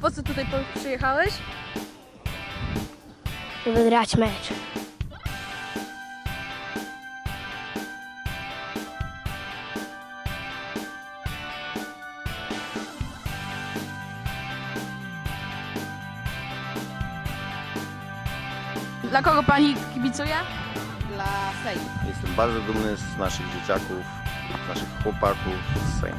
Po co tutaj przyjechałeś? Wygrać mecz. Dla kogo pani kibicuje? dla Sejmu. Jestem bardzo dumny z naszych dzieciaków, z naszych chłopaków z Sejmu.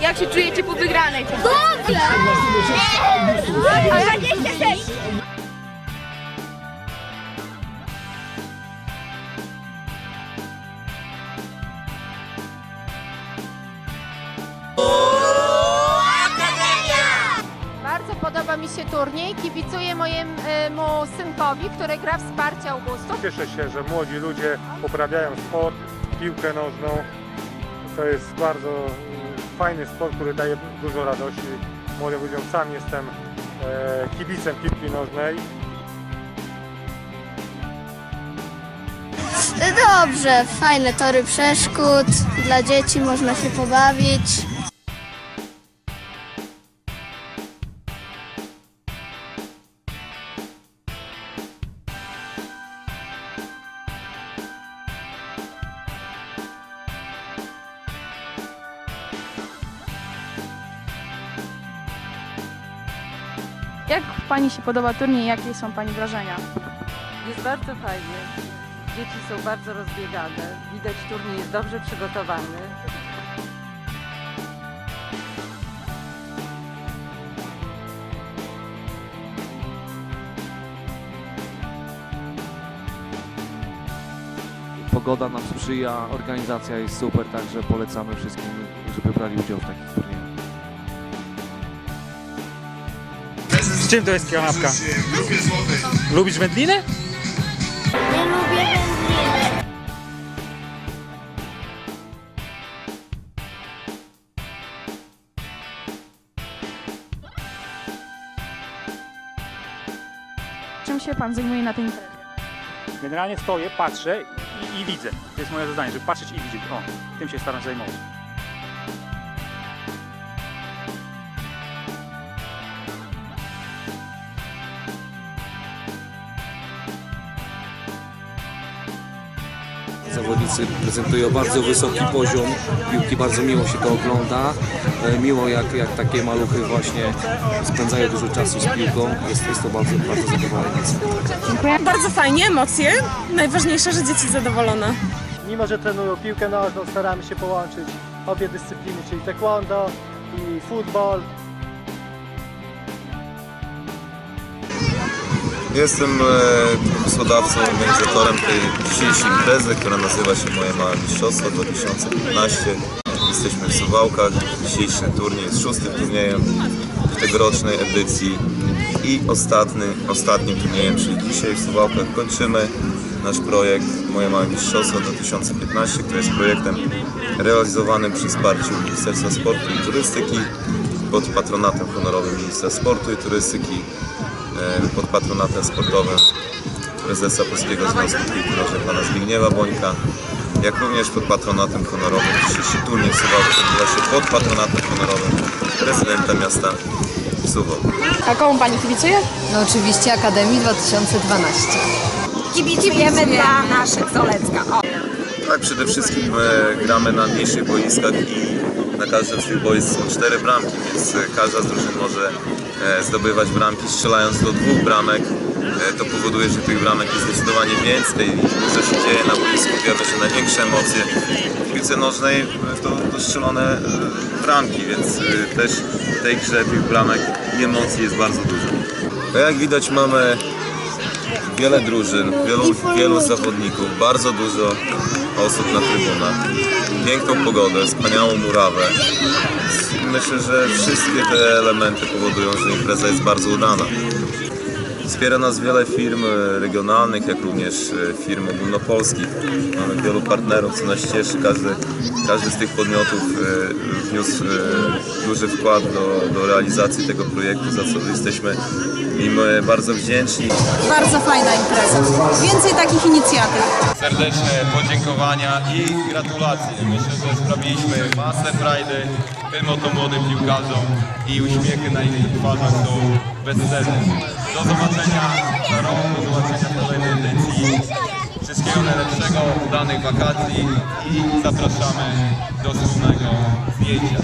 Jak się czujecie po wygranej? Dobrze! A 26! Bardzo podoba mi się turniej. Kibicuję mojemu synkowi, który gra w wsparcie Augustów. Cieszę się, że młodzi ludzie uprawiają sport, piłkę nożną. To jest bardzo mm, fajny sport, który daje dużo radości młodym ludziom. Sam jestem e, kibicem piłki nożnej. Dobrze, fajne tory przeszkód. Dla dzieci można się pobawić. Jak pani się podoba turniej? Jakie są pani wrażenia? Jest bardzo fajnie. Dzieci są bardzo rozbiegane. Widać turniej jest dobrze przygotowany. Pogoda nam sprzyja, organizacja jest super, także polecamy wszystkim, żeby brali udział w takich turniejach. Czym to jest kanapka? Lubisz wędliny? Nie lubię wędliny. Czym się pan zajmuje na tej imprezie? Generalnie stoję, patrzę i, i widzę. To jest moje zadanie, żeby patrzeć i widzieć. O, tym się staram się zajmować. Zawodnicy prezentują bardzo wysoki poziom piłki, bardzo miło się to ogląda. E, Miło jak, jak takie maluchy właśnie spędzają dużo czasu z piłką. Jest, jest to bardzo, bardzo zadowalające. Bardzo fajnie, emocje. Najważniejsze, że dzieci zadowolone. Mimo, że trenują piłkę nożną, staramy się połączyć obie dyscypliny, czyli taekwondo i futbol. Jestem e, pomysłodawcą, organizatorem tej dzisiejszej imprezy, która nazywa się Moje Małe Mistrzostwo 2015. Jesteśmy w Suwałkach. Dzisiejszy turniej jest szóstym turniejem w tegorocznej edycji i ostatni, ostatnim turniejem, czyli dzisiaj w Suwałkach kończymy nasz projekt Moje Małe Mistrzostwo 2015, który jest projektem realizowanym przy wsparciu Ministerstwa Sportu i Turystyki pod patronatem honorowym Ministra Sportu i Turystyki pod patronatem sportowym prezesa Polskiego Związku Piłki Nożnej pana Zbigniewa Bońka, jak również pod patronatem honorowym dzisiejszy turniej w Suwałkach odbywa się pod patronatem honorowym prezydenta miasta Suwałk. A komu pani kibicuje? No oczywiście Akademii 2012. Kibicujemy dla naszych Solecka. O. Tak, przede wszystkim e, gramy na mniejszych boiskach i na każdym z tych boisk są cztery bramki, więc e, każda z drużyn może e, zdobywać bramki strzelając do dwóch bramek. E, to powoduje, że tych bramek jest zdecydowanie więcej i co się dzieje na boisku, pojawia się największe emocje. W piłce nożnej e, to, to strzelone e, bramki, więc e, też tej grze tych bramek i emocji jest bardzo dużo. No jak widać mamy wiele drużyn, wielu, wielu zawodników, bardzo dużo osób na trybunach, piękną pogodę, wspaniałą murawę. Myślę, że wszystkie te elementy powodują, że impreza jest bardzo udana. Wspiera nas wiele firm e, regionalnych, jak również e, firm ogólnopolskich. Mamy wielu partnerów, co nas cieszy. Każdy, każdy z tych podmiotów e, wniósł duży wkład do, do realizacji tego projektu, za co jesteśmy im bardzo wdzięczni. Bardzo fajna impreza. Więcej takich inicjatyw. Serdeczne podziękowania i gratulacje. Myślę, że sprawiliśmy masę frajdy tym oto młodym piłkarzom i uśmiechy na ich twarzach są bezcenne. Do zobaczenia za rok, do zobaczenia w kolejnej edycji. Wszystkiego najlepszego, udanych wakacji i zapraszamy do wspólnego zdjęcia.